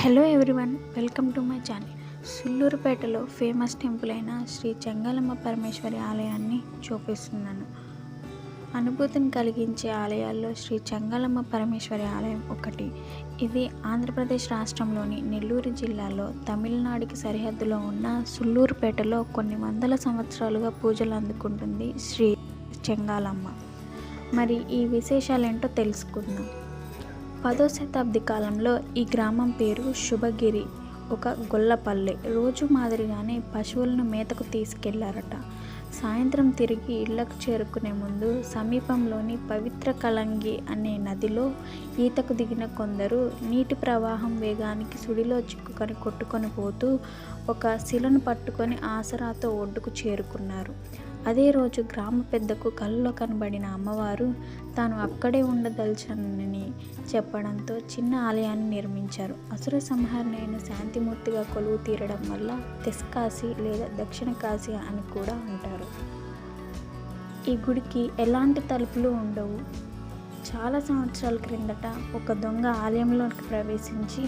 Hello everyone welcome to my channel. సుల్లూరుపేటలో famous temple అయిన శ్రీ చెంగాలమ్మ పరమేశ్వరి ఆలయాన్ని చూపిస్తున్నాను. అనుభూతిని కలిగించే ఆలయాల్లో శ్రీ చెంగాలమ్మ పరమేశ్వరి ఆలయం ఒకటి. ఇది ఆంధ్రప్రదేశ్ రాష్ట్రంలోని నెల్లూరు జిల్లాలో తమిళనాడుకి సరిహద్దులో ఉన్న సుల్లూరుపేటలో కొన్ని వందల సంవత్సరాలుగా పూజలు అందుకుంటుంది శ్రీ చెంగాలమ్మ. మరి ఈ విశేషాలేంటో తెలుసుకుందాం. పదో శతాబ్ది కాలంలో ఈ గ్రామం పేరు శుభగిరి ఒక గొల్లపల్లె. రోజు మాదిరిగానే పశువులను మేతకు తీసుకెళ్ళారట. సాయంత్రం తిరిగి ఇళ్ళకు చేరుకునే ముందు సమీపంలోని పవిత్ర కలంగి అనే నదిలో ఈతకు దిగిన కొందరు నీటి ప్రవాహం వేగానికి సుడిలో చిక్కుకొని కొట్టుకొని పోతూ ఒక శిలను పట్టుకొని ఆసరాతో ఒడ్డుకు చేరుకున్నారు. అదే రోజు గ్రామ పెద్దకు కళ్ళలో కనబడిన అమ్మవారు తాను అక్కడే ఉండదలచనని చెప్పడంతో చిన్న ఆలయాన్ని నిర్మించారు. అసుర సంహరణైన శాంతిమూర్తిగా కొలువు తీరడం వల్ల తెస్కాశి లేదా దక్షిణ కాశీ అని కూడా అంటారు. ఈ గుడికి ఎలాంటి తలుపులు ఉండవు. చాలా సంవత్సరాల క్రిందట ఒక దొంగ ఆలయంలోకి ప్రవేశించి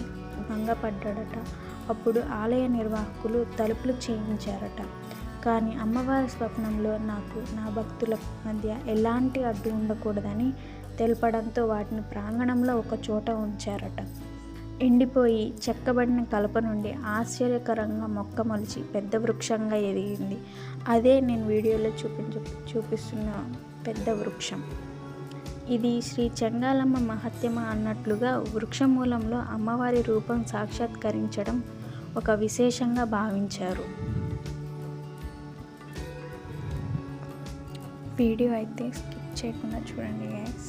భంగపడ్డాడట. అప్పుడు ఆలయ నిర్వాహకులు తలుపులు చేయించారట. కానీ అమ్మవారి స్వప్నంలో నాకు నా భక్తుల మధ్య ఎలాంటి అడ్డు ఉండకూడదని తెలపడంతో వాటిని ప్రాంగణంలో ఒక చోట ఉంచారట. ఎండిపోయి చెక్కబడిన కలప నుండి ఆశ్చర్యకరంగా మొక్క మొలిచి పెద్ద వృక్షంగా ఎదిగింది. అదే నేను వీడియోలో చూపించు చూపిస్తున్న పెద్ద వృక్షం. ఇది శ్రీ చెంగాలమ్మ మహత్యమ అన్నట్లుగా వృక్షమూలంలో అమ్మవారి రూపం సాక్షాత్కరించడం ఒక విశేషంగా భావించారు. వీడియో అయితే స్కిప్ చేయకుండా చూడండి గ్యాస్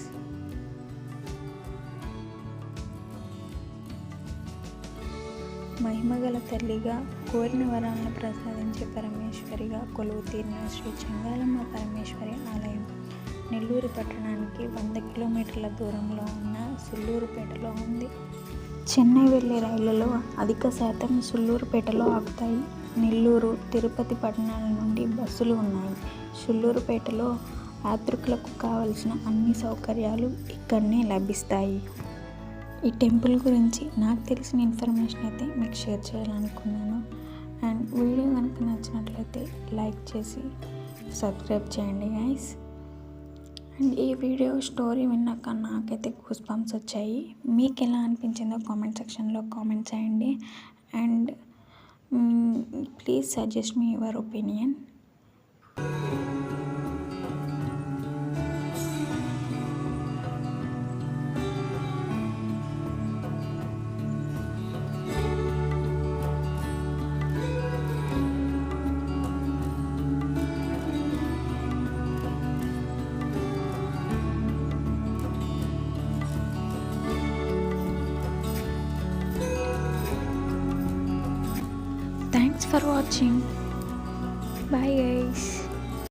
మహిమగల తల్లిగా కోరిన వరాలను ప్రసాదించే పరమేశ్వరిగా కొలువు తీరిన శ్రీ చంగాలమ్మ పరమేశ్వరి ఆలయం. నెల్లూరు పట్టణానికి వంద కిలోమీటర్ల దూరంలో ఉన్న సుల్లూరుపేటలో ఉంది. చెన్నై వెళ్ళే రైళ్ళలో అధిక శాతం సుల్లూరుపేటలో ఆగుతాయి. నెల్లూరు తిరుపతి పట్టణాల నుండి బస్సులు ఉన్నాయి. షుల్లూరుపేటలో యాత్రికులకు కావలసిన అన్ని సౌకర్యాలు ఇక్కడనే లభిస్తాయి. ఈ టెంపుల్ గురించి నాకు తెలిసిన ఇన్ఫర్మేషన్ అయితే మీకు షేర్ చేయాలనుకున్నాను. అండ్ వీడియో కనుక నచ్చినట్లయితే లైక్ చేసి సబ్స్క్రైబ్ చేయండి గైస్ అండ్ ఈ వీడియో స్టోరీ విన్నాక నాకైతే గూస్ బంప్స్ వచ్చాయి. మీకు ఎలా అనిపించిందో కామెంట్ సెక్షన్లో కామెంట్ చేయండి. And Mm, please suggest me your opinion. Thanks for watching. Bye guys.